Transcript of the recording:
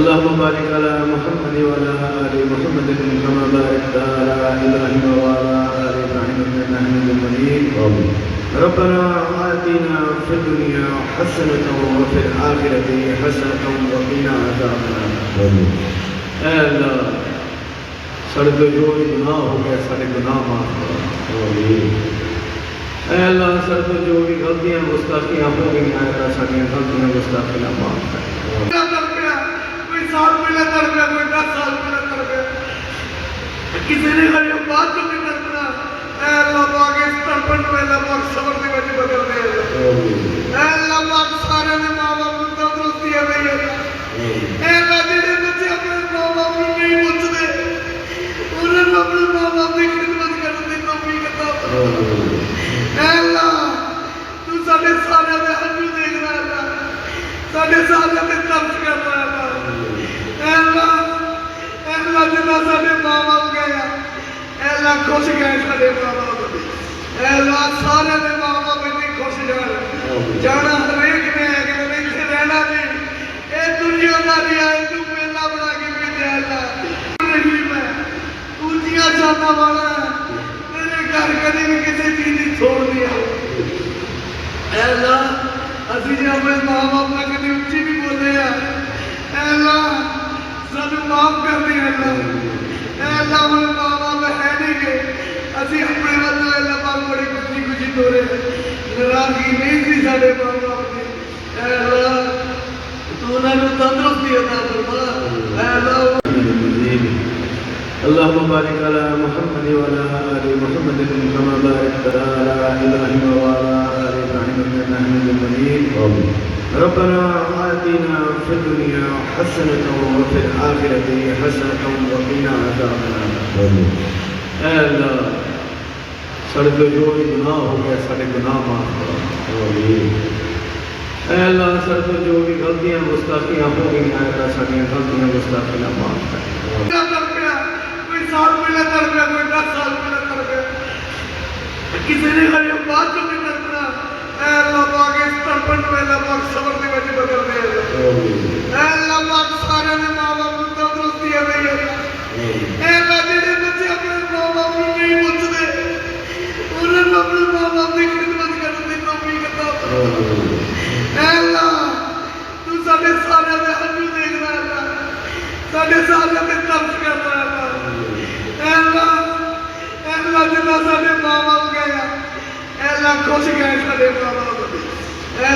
اللهم بارك على محمد وعلى آل محمد كما باركت على إبراهيم وعلى آل إبراهيم إنك حميد مجيد. ربنا آتنا في الدنيا حسنة وفي الآخرة حسنة وقنا عذاب النار. سارے تو جو گناہ ہو گئے سارے گناہ معاف کرو اے اللہ سارے تو جو بھی غلطیاں گستاخیاں ہو گئی ہیں اللہ ساری غلطیاں گستاخیاں معاف کر۔ سال پہلے کر گیا کوئی دس سال پہلے کر گیا کسی نے غریب بات جو نہیں کرنا۔ اے اللہ پاک، اس تڑپن میں اللہ پاک صبر دی وجہ بدل دے۔ اے اللہ پاک، سارے نے ماں باپ کو تندرستی ہے دے۔ اے اللہ، جڑے بچے اپنے ماں باپ کو نہیں پوچھتے انہوں نے اپنے ماں باپ کی خدمت کرنے کی توفیق عطا فرما اے اللہ، تو سارے سارے دے ہنجو دیکھ رہا ہے۔ سارے سارے دے ترس کر رہا ہے اللہ اے اللہ اے اللہ سارے ماں باپ اے اللہ خوش گئے سارے ماں باپ اے اللہ سارے دے ماں باپ خوش جان جانا نے ہے کہ اتنے رہنا اے دنیا دا تو بنا کے اللہ۔ رحیم ہے چاہتا والا گھر کدی بھی کسی چیز چھوڑ دیا اے اللہ اسی جی اپنے ماں باپ نہ کدی بھی بولے ہیں۔ اے اللہ ਸਾਨੂੰ ਮਾਫ ਕਰ ਦੇ ਅੱਲਾ ਐ ਅੱਲਾ ਹੁਣ ਮਾਂ-ਬਾਪ ਹੈ ਨਹੀਂ ਗੇ ਅਸੀਂ ਆਪਣੇ ਵੱਲੋਂ ਅੱਲਾ ਪਾਕ ਬੜੀ ਖੁਸ਼ੀ ਖੁਸ਼ੀ ਤੋਰੇ ਨਾਰਾਜ਼ਗੀ ਨਹੀਂ ਸੀ ਸਾਡੇ ਮਾਂ-ਬਾਪ ਦੀ ਐ ਅੱਲਾ ਤੂੰ ਉਹਨਾਂ ਨੂੰ ਤੰਦਰੁਸਤੀ عطا ਫਰਮਾ ਐ ਅੱਲਾ اللهم بارك على محمد وعلى ال محمد كما باركت على ابراهيم وعلى ال ابراهيم انك حميد مجيد ربنا آتنا في الدنيا حسنة وفي الآخرة حسنة وقنا عذاب النار. اے اللہ سارے تو جو بھی گناہ ہو گئے سارے گناہ معاف کرو۔ اے اللہ سارے تو جو بھی غلطیاں گستاخیاں ہو گئی ہیں اللہ ساری غلطیاں گستاخیاں معاف کر۔ کوئی سال پہلے کر گیا کوئی دس سال پہلے کر گیا۔ کسی نے غریب بات جو نہیں کرنا اے اللہ پاک اس تڑپن میں اللہ پاک صبر دی وجہ بدل دے اللہ اے اللہ پاک سارے نے ماں باپ کو تندرستی ہے دے اے اللہ جڑے بچے اپنے ماں باپ کو نہیں پوچھتے انہوں نے اپنے ماں باپ کی خدمت کرنے کی توفیق عطا فرما اے اللہ تو سارے سارے دے ہنجو دیکھ رہا ہے اللہ سارے سارے دے ترس کر رہا ہے اللہ اے اللہ اے اللہ جنا سارے ماں باپ گئے اے اللہ خوش گئے سارے ماں باپ اے